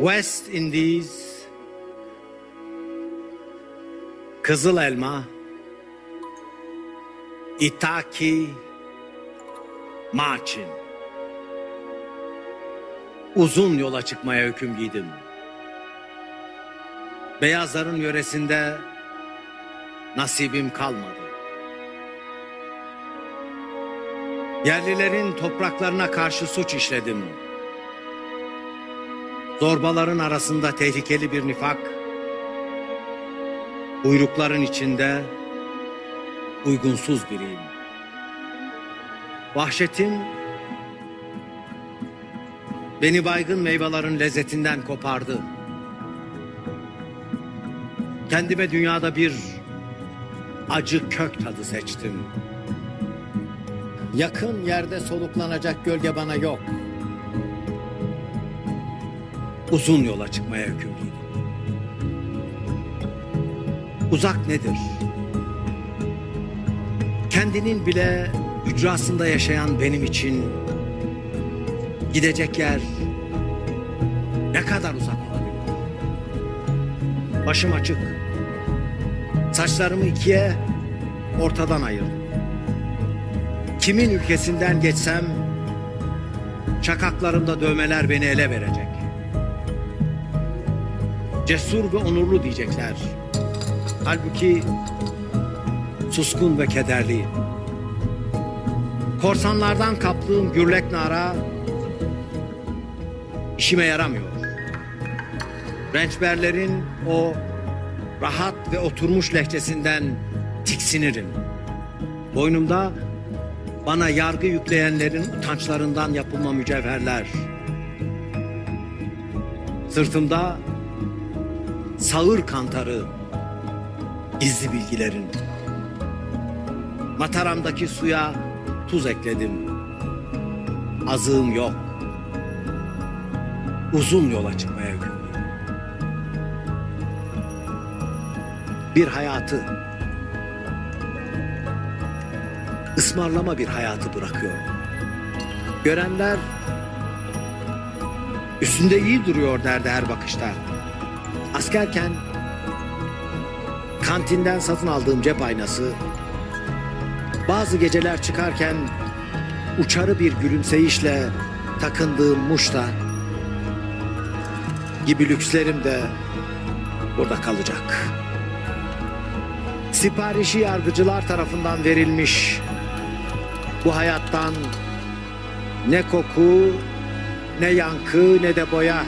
West Indies, Kızıl Elma, Itaki, Marçin. Uzun yola çıkmaya hüküm giydim. Beyazların yöresinde nasibim kalmadı. Yerlilerin topraklarına karşı suç işledim. Zorbaların arasında tehlikeli bir nifak, buyrukların içinde uygunsuz biriyim. Vahşetim beni baygın meyvelerin lezzetinden kopardı. Kendime dünyada bir acı kök tadı seçtim. Yakın yerde soluklanacak gölge bana yok. Uzun yola çıkmaya hüküm giydim. Uzak nedir? Kendinin bile ücrasında yaşayan benim için gidecek yer ne kadar uzak olabilir? Başım açık. Saçlarımı ikiye ortadan ayırdım. Kimin ülkesinden geçsem şakaklarımda dövmeler beni ele verecek. Cesur ve onurlu diyecekler. Halbuki suskun ve kederliyim. Korsanlardan kaptığım gürlek nara işime yaramıyor. Rençberlerin o rahat ve oturmuş lehçesinden tiksinirim. Boynumda bana yargı yükleyenlerin utançlarından yapılma mücevherler. Sırtımda sağır kantarı, gizli bilgilerin. Mataramdaki suya tuz ekledim. Azığım yok. Uzun yola çıkmaya hükümlüyüm. Bir hayatı, ısmarlama bir hayatı bırakıyor. Görenler üstünde iyi duruyor derdi her bakışta. Askerken kantinden satın aldığım cep aynası bazı geceler çıkarken uçarı bir gülümseyişle takındığım muşta gibi lükslerim de burada kalacak. Siparişi yargıcılar tarafından verilmiş bu hayattan ne koku ne yankı ne de boya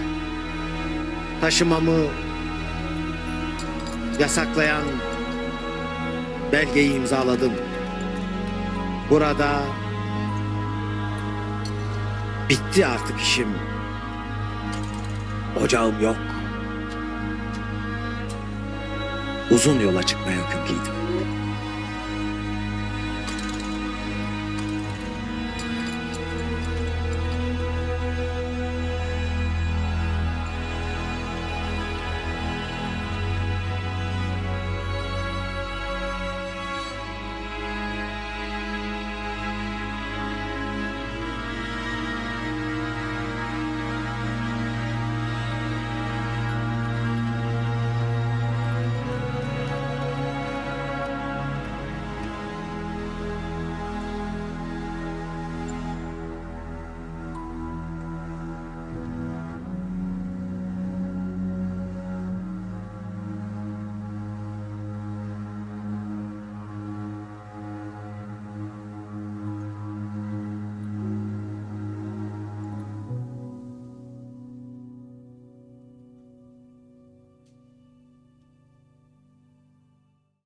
taşımamı yasaklayan belgeyi imzaladım. Burada bitti artık işim. Ocağım yok. Uzun yola çıkmaya hüküm.